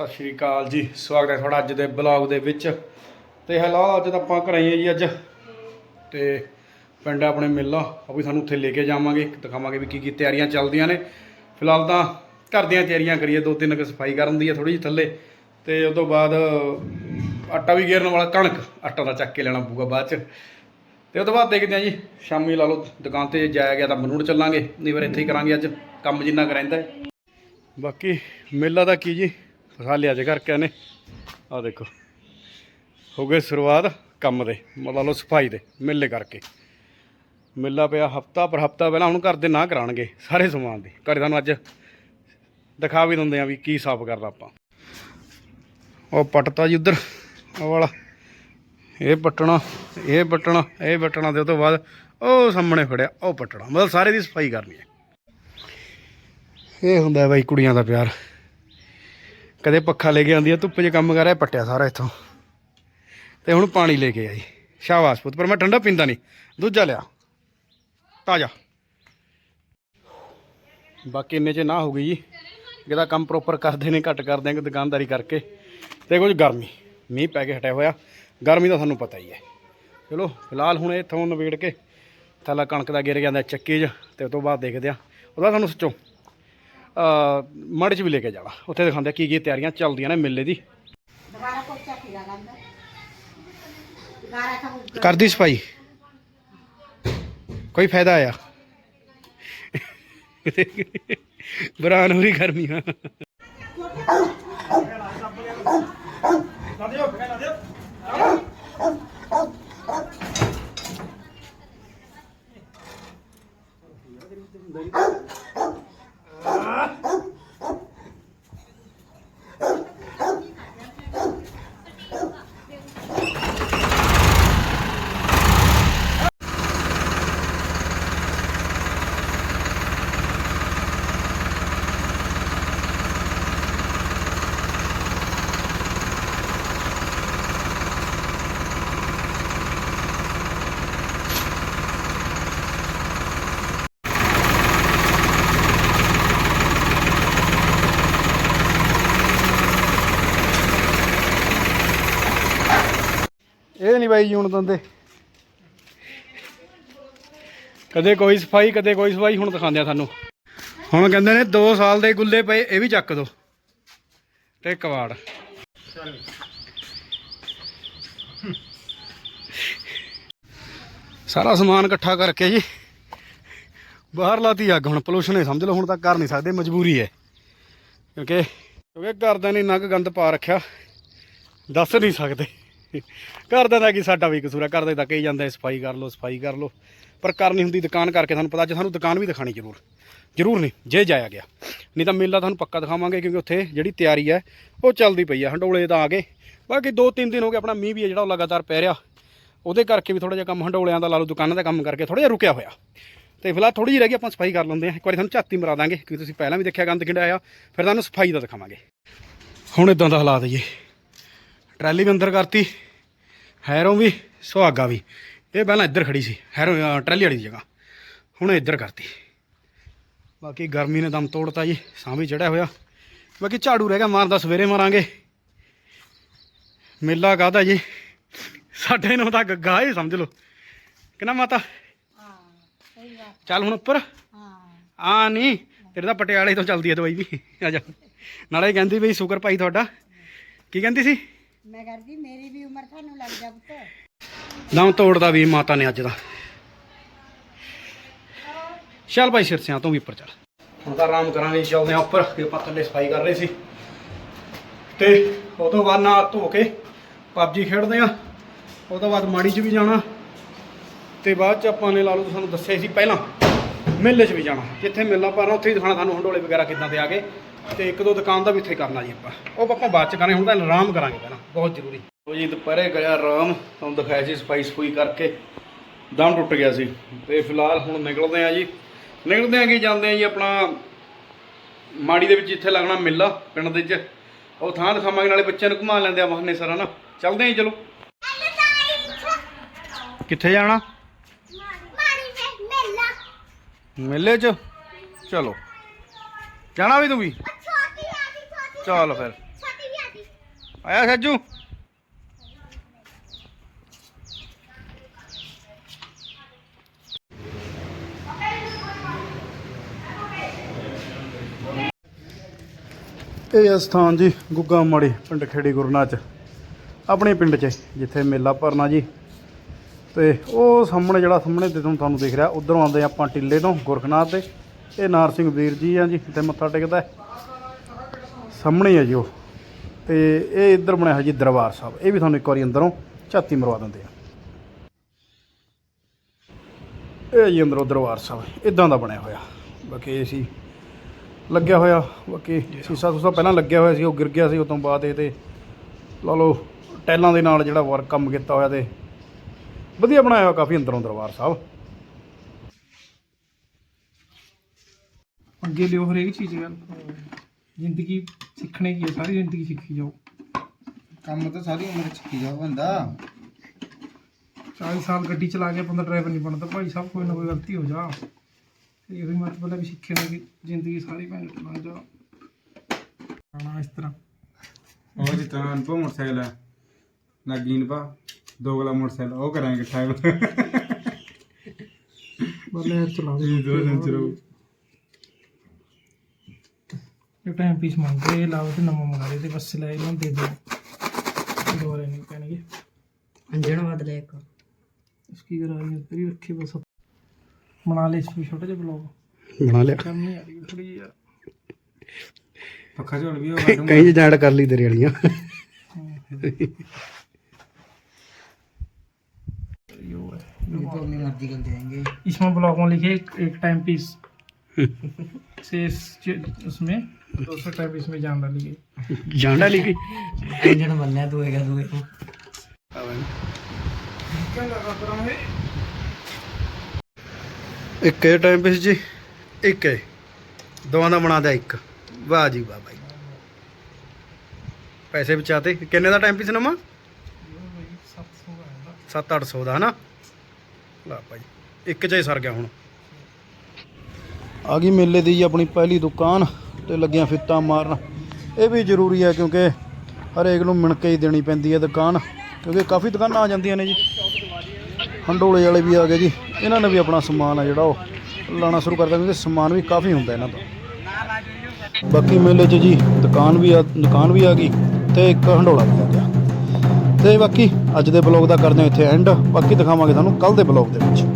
ਸਤਿ ਸ਼੍ਰੀ ਅਕਾਲ ਜੀ। ਸਵਾਗਤ ਹੈ ਤੁਹਾਡਾ ਅੱਜ ਦੇ ਬਲੌਗ ਦੇ ਵਿੱਚ। ਤੇ ਹੈਲੋ ਅੱਜ ਤਾਂ ਆਪਾਂ ਘਰੇ ਹੀ ਆ ਜੀ ਅੱਜ। ਤੇ ਪਿੰਡ ਆਪਣੇ ਮੇਲਾ। ਉਹ ਵੀ ਸਾਨੂੰ ਉੱਥੇ ਲੈ ਕੇ ਜਾਵਾਂਗੇ। ਦਿਖਾਵਾਂਗੇ ਵੀ ਕੀ ਕੀ ਤਿਆਰੀਆਂ ਚੱਲਦੀਆਂ ਨੇ। ਫਿਲਹਾਲ ਤਾਂ ਘਰ ਦੀਆਂ ਤਿਆਰੀਆਂ ਕਰੀਏ। ਦੋ ਤਿੰਨ ਕੁ ਸਫ਼ਾਈ ਕਰਨ ਦੀ ਹੈ ਥੋੜੀ ਜਿਹੀ ਥੱਲੇ। ਤੇ ਉਸ ਤੋਂ ਬਾਅਦ ਆਟਾ ਵੀ ਗੇਰਨ ਵਾਲਾ ਕਣਕ। ਆਟਾ ਦਾ ਚੱਕ ਕੇ ਲੈਣਾ ਪਊਗਾ ਬਾਅਦ ਚ। ਤੇ ਉਸ ਤੋਂ ਬਾਅਦ ਦੇਖਦੇ ਹਾਂ ਜੀ। ਸ਼ਾਮੀ ਲਾ ਲਓ ਦੁਕਾਨ ਤੇ ਜਾਇਆ ਗਿਆ ਤਾਂ ਮਨੂੜ ਚੱਲਾਂਗੇ। ਨਹੀਂ ਫਿਰ ਇੱਥੇ ਹੀ ਕਰਾਂਗੇ ਅੱਜ। ਕੰਮ ਜਿੰਨਾ ਕੁ ਰਹਿੰਦਾ ਬਾਕੀ ਮੇਲਾ ਦਾ ਕੀ ਜੀ? ਫਸਾਲੇ ਅੱਜ ਕਰਕੇ ਨੇ ਆ ਦੇਖੋ। ਹੋ ਗਏ ਸ਼ੁਰੂਆਤ ਕੰਮ ਦੇ, ਮਤਲਬ ਲਓ ਸਫ਼ਾਈ ਦੇ, ਮੇਲੇ ਕਰਕੇ। ਮੇਲਾ ਪਿਆ ਹਫਤਾ ਪਰ ਹਫਤਾ ਪਹਿਲਾਂ ਹੁਣ ਘਰ ਦੇ ਨਾ ਕਰਾਣਗੇ ਸਾਰੇ ਸਮਾਨ ਦੇ। ਘਰੇ ਤੁਹਾਨੂੰ ਅੱਜ ਦਿਖਾ ਵੀ ਦਿੰਦੇ ਆ ਵੀ ਕੀ ਸਾਫ਼ ਕਰਨਾ ਆਪਾਂ। ਉਹ ਪੱਟਤਾ ਜੀ ਉਧਰ, ਉਹ ਵਾਲਾ। ਇਹ ਪੱਟਣਾ ਇਹ ਪੱਟਣਾ ਇਹ ਪੱਟਣਾ ਤੇ ਉਹ ਤੋਂ ਬਾਅਦ ਉਹ ਸਾਹਮਣੇ ਫੜਿਆ, ਉਹ ਪੱਟਣਾ। ਮਤਲਬ ਸਾਰੇ ਦੀ ਸਫ਼ਾਈ ਕਰਨੀ ਹੈ। ਇਹ ਹੁੰਦਾ ਬਾਈ ਕੁੜੀਆਂ ਦਾ ਪਿਆਰ। ਕਦੇ ਪੱਖਾ ਲੈ ਕੇ ਆਉਂਦੀ ਆ, ਧੁੱਪ 'ਚ ਕੰਮ ਕਰ ਰਿਹਾ ਪੱਟਿਆ ਸਾਰਾ ਇੱਥੋਂ। ਤੇ ਹੁਣ ਪਾਣੀ ਲੈ ਕੇ ਆਈ। ਸ਼ਾਬਾਸ਼ ਪੁੱਤ, ਪਰ ਮੈਂ ਠੰਡਾ ਪੀਂਦਾ ਨਹੀਂ। ਦੂਜਾ ਲਿਆ। ਤਾਜ਼ਾ। ਬਾਕੀ ਇੰਨੇ 'ਚ ਨਾ ਹੋ ਗਈ ਜੀ। ਇਹਦਾ ਕੰਮ ਪ੍ਰੋਪਰ ਕਰਦੇ ਨੇ, ਘੱਟ ਕਰਦੇ ਆ ਦੁਕਾਨਦਾਰੀ ਕਰਕੇ। ਤੇ ਕੁਝ ਗਰਮੀ। ਮੀਂਹ ਪੈ ਕੇ ਹਟਿਆ ਹੋਇਆ। ਗਰਮੀ ਦਾ ਤੁਹਾਨੂੰ ਪਤਾ ਹੀ ਹੈ। ਚਲੋ, ਫਿਲਹਾਲ ਹੁਣ ਇੱਥੋਂ ਨਵੇੜ ਕੇ ਥੱਲਾ ਕਣਕ ਦਾ ਗਿਰ ਜਾਂਦਾ ਚੱਕੀ 'ਚ, ਤੇ ਉਸ ਤੋਂ ਬਾਅਦ ਦੇਖਦੇ ਆ ਉਹਦਾ ਤੁਹਾਨੂੰ ਸੱਚੋ। ਮੜ 'ਚ ਵੀ ਲੈ ਕੇ ਜਾਣਾ ਉੱਥੇ ਦਿਖਾਉਂਦੇ ਕੀ ਕੀ ਤਿਆਰੀਆਂ ਚੱਲਦੀਆਂ ਨੇ ਮੇਲੇ ਦੀ। ਕਰਦੀ ਸਫ਼ਾਈ ਕੋਈ ਫਾਇਦਾ ਆਇਆ ਬਰਾਨ ਹੋ ਰਹੀ ਗਰਮੀਆਂ ਇਹ ਨਹੀਂ ਦੰਦੇ। ਕਦੇ ਕੋਈ ਸਫ਼ਾਈ, ਕਦੇ ਕੋਈ ਸਫ਼ਾਈ, ਹੁਣ ਦਿਖਾਉਂਦੇ ਆ ਤੁਹਾਨੂੰ। ਹੁਣ ਕਹਿੰਦੇ ਨੇ 2 ਸਾਲ ਦੇ ਗੁੱਲੇ ਪਏ, ਇਹ ਵੀ ਚੱਕ ਦੋ। ਤੇ ਕਵਾੜ ਸਾਰਾ ਸਮਾਨ ਇਕੱਠਾ ਕਰਕੇ ਜੀ। ਬਾਹਰ ਲਾਤੀ ਅੱਗ, ਹੁਣ ਪੋਲੂਸ਼ਨ ਹੈ ਸਮਝ ਲਓ, ਹੁਣ ਤਾਂ ਕਰ ਨਹੀਂ ਸਕਦੇ, ਮਜਬੂਰੀ ਹੈ। ਕਿਉਂਕਿ ਕਿਉਂਕਿ ਘਰਦਿਆਂ ਨੇ ਨਗ ਗੰਦ ਪਾ ਰੱਖਿਆ। ਦੱਸ ਨਹੀਂ ਸਕਦੇ। ਘਰਦਿਆਂ ਦਾ ਕਿ ਸਾਡਾ ਵੀ ਕਸੂਰ ਹੈ ਘਰਦੇ ਤਾਂ ਕਹੀ ਜਾਂਦਾ ਸਫ਼ਾਈ ਕਰ ਲਓ, ਸਫ਼ਾਈ ਕਰ ਲਓ। ਪਰ ਕਰਨੀ ਹੁੰਦੀ ਦੁਕਾਨ ਕਰਕੇ ਤੁਹਾਨੂੰ ਪਤਾ ਅੱਜ ਸਾਨੂੰ ਦੁਕਾਨ ਵੀ ਦਿਖਾਣੀ ਜ਼ਰੂਰ ਜ਼ਰੂਰ ਨਹੀਂ, ਜੇ ਜਾਇਆ ਗਿਆ। ਨਹੀਂ ਤਾਂ ਮੇਲਾ ਤੁਹਾਨੂੰ ਪੱਕਾ ਦਿਖਾਵਾਂਗੇ, ਕਿਉਂਕਿ ਉੱਥੇ ਜਿਹੜੀ ਤਿਆਰੀ ਹੈ, ਉਹ ਚੱਲਦੀ ਪਈ ਹੈ, ਹੰਡੋਲੇ ਤਾਂ ਆ ਗਏ। ਬਾਕੀ 2-3 ਦਿਨ ਹੋ ਗਏ, ਆਪਣਾ ਮੀਂਹ ਵੀ ਹੈ ਜਿਹੜਾ ਉਹ ਲਗਾਤਾਰ ਪੈ ਰਿਹਾ। ਉਹਦੇ ਕਰਕੇ ਵੀ ਥੋੜਾ ਜਿਹਾ ਕੰਮ ਹੰਡੋਲਿਆਂ ਦਾ ਲਾ ਲਓ, ਦੁਕਾਨਾਂ ਦਾ ਕੰਮ ਕਰਕੇ ਥੋੜਾ ਜਿਹਾ ਰੁਕਿਆ ਹੋਇਆ। ਤੇ ਫਿਲਹਾਲ ਥੋੜੀ ਜਿਹੀ ਰਹਿ ਗਈ, ਆਪਾਂ ਸਫ਼ਾਈ ਕਰ ਲੈਂਦੇ ਹਾਂ। ਇੱਕ ਵਾਰੀ ਤੁਹਾਨੂੰ ਝਾਤੀ ਮਰਾ ਦਾਂਗੇ, ਕਿਉਂਕਿ ਤੁਸੀਂ ਪਹਿਲਾਂ ਵੀ ਦੇਖਿਆ, ਗੰਦ ਕਿੰਨਾ ਆਇਆ ਫਿਰ ਤੁਹਾਨੂੰ ਸਫ਼ਾਈ ਦਾ ਦਿਖਾਵਾਂਗੇ। ਹੁਣ ਇਦਾਂ ਦਾ ਹਾਲਾਤ ਜੀ। ਟਰਾਲੀ ਵੀ ਅੰਦਰ ਕਰਤੀ ਹੈਰੋਂ ਵੀ ਸੁਹਾਗਾ ਵੀ। ਇਹ ਪਹਿਲਾਂ ਇੱਧਰ ਖੜੀ ਸੀ ਹੈਰੋਂ ਅ, ਟਰਾਲੀ ਵਾਲੀ ਜਗ੍ਹਾ। ਹੁਣ ਇੱਧਰ ਕਰਤੀ। ਬਾਕੀ ਗਰਮੀ ਨੇ ਦਮ ਤੋੜਤਾ ਜੀ ਸਾਂ ਵੀ ਚੜਿਆ ਹੋਇਆ। ਬਾਕੀ ਝਾੜੂ ਰਹਿ ਗਿਆ ਮਾਰਦਾ ਸਵੇਰੇ ਮਾਰਾਂਗੇ। ਮੇਲਾ ਕਾਹਦਾ ਜੀ? ਸਾਡੇ ਨੂੰ ਤਾਂ ਗੱਗਾ ਹੀ ਸਮਝ ਲਓ। ਕਿਨਾ ਮਾਤਾ? ਹਾਂ ਸਹੀ ਬਾਤ ਚੱਲ ਹੁਣ ਉੱਪਰ। ਹਾਂ ਆ ਨਹੀਂ ਤੇਰੇ ਤਾਂ ਪਟਿਆਲੇ ਤੋਂ ਚੱਲਦੀ ਹੈ ਦਵਾਈ ਵੀ। ਆ ਜਾ। ਨਾਲੇ ਕਹਿੰਦੀ ਬਈ ਸ਼ੁਕਰ ਭਾਈ ਤੁਹਾਡਾ। ਕੀ ਕਹਿੰਦੀ ਸੀ? ਮੈਂ ਕਰਦੀ, ਮੇਰੀ ਵੀ ਉਮਰ ਤੁਹਾਨੂੰ ਲੱਗ ਜਾ ਪੁੱਤ। ਦਮ ਤੋੜਦਾ ਵੀ ਮਾਤਾ ਨੇ ਅੱਜ ਦਾ। ਚੱਲ ਭਾਈ ਸਿਰਸਿਆਂ ਤੋਂ ਵੀ ਉੱਪਰ ਚੱਲ। ਹੁਣ ਤਾਂ ਆਰਾਮ ਕਰਾਂਗੇ ਚੱਲਦੇ ਆ ਉੱਪਰ ਕਿ ਆਪਾਂ ਸਫ਼ਾਈ ਕਰ ਰਹੇ ਸੀ। ਤੇ ਉਹ ਤੋਂ ਬਾਅਦ ਨਾ ਧੋ ਕੇ ਪਬਜੀ ਖੇਡਦੇ ਆ ਉਹ ਤੋਂ ਬਾਅਦ ਮਾੜੀ 'ਚ ਵੀ ਜਾਣਾ। ਤੇ ਬਾਅਦ 'ਚ ਆਪਾਂ ਨੇ ਲਾ ਲਓ ਤੁਹਾਨੂੰ ਦੱਸਿਆ ਸੀ ਪਹਿਲਾਂ, ਮੇਲੇ 'ਚ ਵੀ ਜਾਣਾ। ਜਿੱਥੇ ਮੇਲਾ ਪਾਣਾ ਉੱਥੇ ਹੀ ਦਿਖਾਣਾ ਤੁਹਾਨੂੰ, ਹੰਡੋਲੇ ਵਗੈਰਾ ਕਿੱਦਾਂ ਦੇ ਆ ਗਏ। ਤੇ ਇੱਕ ਦੋ ਦੁਕਾਨ ਦਾ ਵੀ ਇੱਥੇ ਕਰਨਾ ਜੀ ਆਪਾਂ। ਉਹ ਆਪਾਂ ਬਾਅਦ 'ਚ ਕਰਾਂਗੇ, ਹੁਣ ਤਾਂ ਆਰਾਮ ਕਰਾਂਗੇ ਪਹਿਲਾਂ, ਬਹੁਤ ਜ਼ਰੂਰੀ। ਉਹ ਜੀ, ਦੁਪਹਿਰੇ ਗਿਆ ਆਰਾਮ, ਤੁਹਾਨੂੰ ਦਿਖਾਇਆ ਸੀ ਸਫ਼ਾਈ ਸਫੂਈ ਕਰਕੇ। ਦਮ ਟੁੱਟ ਗਿਆ ਸੀ। ਤੇ ਫਿਲਹਾਲ ਹੁਣ ਨਿਕਲਦੇ ਆ ਜੀ। ਨਿਕਲਦੇ ਆ ਕਿ ਜਾਂਦੇ ਆ ਜੀ ਆਪਣਾ ਮਾੜੀ ਦੇ ਵਿੱਚ ਜਿੱਥੇ ਲੱਗਣਾ ਮੇਲਾ, ਪਿੰਡ ਦੇ ਵਿੱਚ। ਉਹ ਥਾਂ ਦਿਖਾਵਾਂਗੇ, ਨਾਲੇ ਬੱਚਿਆਂ ਨੂੰ ਘੁਮਾ ਲੈਂਦੇ ਆ ਮਹਨੇ ਸਰ ਨਾ। ਚੱਲਦੇ ਆ ਜੀ, ਚਲੋ। ਕਿੱਥੇ ਜਾਣਾ? ਮੇਲੇ 'ਚ। ਚਲੋ। ਜਾਣਾ ਵੀ ਤੂੰ ਵੀ? ਚੱਲ ਫਿਰ। ਆਇਆ ਸੱਜੂ? ਇਹ ਸਥਾਨ ਜੀ ਗੁੱਗਾ ਮਾੜੀ ਪਿੰਡ ਖੇੜੀ ਗੁਰਨਾ ਚ। ਆਪਣੇ ਪਿੰਡ 'ਚ, ਜਿੱਥੇ ਮੇਲਾ ਭਰਨਾ ਜੀ। ਤੇ ਉਹ ਸਾਹਮਣੇ ਜਿਹੜਾ ਸਾਹਮਣੇ ਤੇ ਤੁਹਾਨੂੰ ਤੁਹਾਨੂੰ ਦਿਖ ਰਿਹਾ, ਉਧਰੋਂ ਆਉਂਦੇ ਆਪਾਂ ਟਿੱਲੇ ਤੋਂ ਗੁਰਖਨਾਥ ਦੇ। ਇਹ ਨਾਰ ਸਿੰਘ ਵੀਰ ਜੀ ਆ ਜੀ ਤੇ ਮੱਥਾ ਟੇਕਦਾ ਸਾਹਮਣੇ ਹੀ ਆ ਜੀ ਉਹ। ਤੇ ਇਹ ਇੱਧਰ ਬਣਿਆ ਹੋਇਆ ਜੀ ਦਰਬਾਰ ਸਾਹਿਬ। ਇਹ ਵੀ ਤੁਹਾਨੂੰ ਇੱਕ ਵਾਰੀ ਅੰਦਰੋਂ ਝਾਤੀ ਮਰਵਾ ਦਿੰਦੇ ਆ। ਇਹ ਜੀ ਅੰਦਰੋਂ ਦਰਬਾਰ ਸਾਹਿਬ। ਇਦਾਂ ਦਾ ਬਣਿਆ ਹੋਇਆ। ਬਾਕੀ ਇਹ ਸੀ, ਲੱਗਿਆ ਹੋਇਆ। ਬਾਕੀ ਸੀਸਾ ਸੂਸਾ ਪਹਿਲਾਂ ਲੱਗਿਆ ਹੋਇਆ ਸੀ, ਉਹ ਗਿਰ ਗਿਆ ਸੀ ਉਸ ਤੋਂ ਬਾਅਦ ਇਹ ਤੇ ਲਾ ਲਓ ਟੈਲਾਂ ਦੇ ਨਾਲ ਜਿਹੜਾ ਵਰਕ ਕੰਮ ਕੀਤਾ ਹੋਇਆ ਤੇ ਵਧੀਆ ਬਣਾਇਆ ਹੋਇਆ ਕਾਫੀ ਅੰਦਰੋਂ ਦਰਬਾਰ ਸਾਹਿਬ। ਅੱਗੇ ਲਿਓ ਹਰੇਕ ਚੀਜ਼ ਗੱਲ ਜ਼ਿੰਦਗੀ ਸਿੱਖਣੇ ਕੀ ਹੈ? ਸਾਰੀ ਜ਼ਿੰਦਗੀ ਸਿੱਖੀ ਜਾਓ। ਕੰਮ ਤਾਂ ਸਾਰੀ ਉਮਰ ਚ ਕੀ ਜਾ ਬੰਦਾ। 40 ਸਾਲ ਗੱਡੀ ਚਲਾ ਕੇ ਬੰਦਾ ਡਰਾਈਵਰ ਨਹੀਂ ਬਣਦਾ। ਭਾਈ ਸਾਹਿਬ ਕੋਈ ਨਾ ਕੋਈ ਗਲਤੀ ਹੋ ਜਾ। ਇਹ ਵੀ ਮਤਲਬ ਹੈ ਵੀ ਸਿੱਖੇ ਨੇ ਕਿ ਜ਼ਿੰਦਗੀ ਸਾਰੀ ਭੈਣ ਬਣ ਜਾ। ਆਣਾ ਇਸ ਤਰ੍ਹਾਂ। ਉਹ ਜਿੱਤਾਂ ਅਨਪਾ ਮੋਟਰਸਾਈਕਲ ਹੈ ਨਗੀਨ ਪਾ ਦੋ ਗਲਾ ਮੋਟਰਸਾਈਕਲ ਉਹ ਕਰਾਂਗੇ ਠਾਇਲ ਬੱਲੇ ਚਲਾ ਦੇ। ਦੋ ਦਿਨ ਚ ਰਹੂ ਇਹ ਟਾਈਮ ਪੀਸ ਮੰਗਦੇ ਇਹ ਲਾਓ ਤੇ ਨਵਾਂ ਮੰਗਾ ਲਏ ਤੇ ਬਸ ਲੈ ਇਹਨਾਂ ਦੇ ਦਿਓ। ਦੁਬਾਰਾ ਨਹੀਂ ਪੈਣਗੇ। ਅੰਜਣ ਬਦਲੇ ਇੱਕ। ਇਸ ਕੀ ਕਰਾ ਹੀ ਰੱਖੇ ਬਸ। ਬਣਾ ਲੈ ਇਸ ਨੂੰ ਛੋਟਾ ਜਿਹਾ ਬਲੌਗ ਬਣਾ ਲਿਆ। ਕੰਮ ਨਹੀਂ ਆ ਰਹੀ ਥੋੜੀ ਯਾਰ ਪੱਖਾ ਝੋਲ ਵੀ ਹੋਗਾ ਕਈ ਜਿਹਾ ਕਰ ਲਈ ਤੇਰੇ ਵਾਲੀਆਂ। ਯੋ ਇਹ ਤਾਂ ਆਪਣੀ ਮਰਜ਼ੀ ਕਰ ਦੇਂਗੇ इसमें ब्लॉग में उसमें दूसरे टाइम पीस में जान डाली गई ਜਾਣ ਲਈ ਗਈ ਅੰਜਣ ਬੰਨਿਆ ਤੂੰ ਹੈਗਾ ਤੂੰ क्या लगा कर हमें ਇੱਕ ਇਹ ਟਾਈਮ ਪੀਸ ਜੀ ਇੱਕ ਹੈ ਦੋਵਾਂ ਦਾ ਬਣਾ ਦਿਆ ਇੱਕ ਵਾਹ ਜੀ ਵਾਹ ਬਾਈ ਪੈਸੇ ਬਚਾਤੇ ਕਿੰਨੇ ਦਾ ਟਾਈਮ ਪੀਸ ਨਵਾਂ सात सौ का है 7-800 ਦਾ ਹਨਾ ਲਾ ਭਾਈ ਇੱਕ ਚ ਹੀ ਸਰ ਗਿਆ ਹੁਣ ਆ ਗਈ ਮੇਲੇ ਦੀ ਜੀ ਆਪਣੀ ਪਹਿਲੀ ਦੁਕਾਨ ਤੇ ਲੱਗੀਆਂ ਫਿੱਤਾਂ ਮਾਰਨ। ਇਹ ਵੀ ਜ਼ਰੂਰੀ ਹੈ ਕਿਉਂਕਿ ਹਰੇਕ ਨੂੰ ਮਿਣ ਕੇ ਹੀ ਦੇਣੀ ਪੈਂਦੀ ਹੈ ਦੁਕਾਨ, ਕਿਉਂਕਿ ਕਾਫੀ ਦੁਕਾਨਾਂ ਆ ਜਾਂਦੀਆਂ ਨੇ ਜੀ। ਹੰਡੋਲੇ ਵਾਲੇ ਵੀ ਆ ਗਏ ਜੀ। ਇਹਨਾਂ ਨੇ ਵੀ ਆਪਣਾ ਸਮਾਨ ਆ ਜਿਹੜਾ ਉਹ ਲਾਣਾ ਸ਼ੁਰੂ ਕਰਤਾ, ਕਿਉਂਕਿ ਸਮਾਨ ਵੀ ਕਾਫੀ ਹੁੰਦਾ ਇਹਨਾਂ ਦਾ। ਬਾਕੀ ਮੇਲੇ 'ਚ ਜੀ ਦੁਕਾਨ ਵੀ ਆ, ਦੁਕਾਨ ਵੀ ਆ ਗਈ ਤੇ ਇੱਕ ਹੰਡੋਲਾ ਵੀ ਆ ਗਿਆ। ਤੇ ਬਾਕੀ ਅੱਜ ਦੇ ਬਲੌਗ ਦਾ ਕਰਦੇ ਹਾਂ ਇੱਥੇ ਐਂਡ ਬਾਕੀ ਦਿਖਾਵਾਂਗੇ ਤੁਹਾਨੂੰ ਕੱਲ ਦੇ ਬਲੌਗ ਦੇ ਵਿੱਚ।